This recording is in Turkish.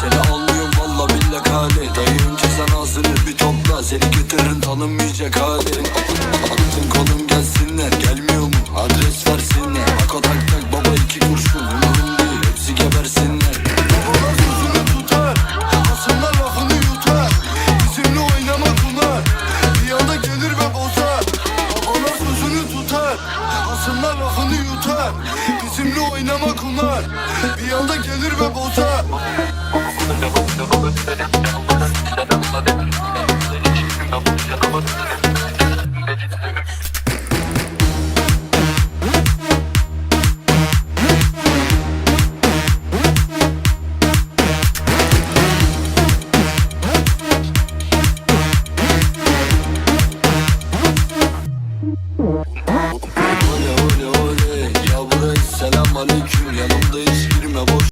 Seni almıyorum valla billah gelir ve bozar. Babalar sözünü tutar Asımlar lafını yutar. Bizimle oynama kunar Bir anda gelir ve bozar Oley oley oley Ya burayı selam aleyküm Yanımda hiç girme boş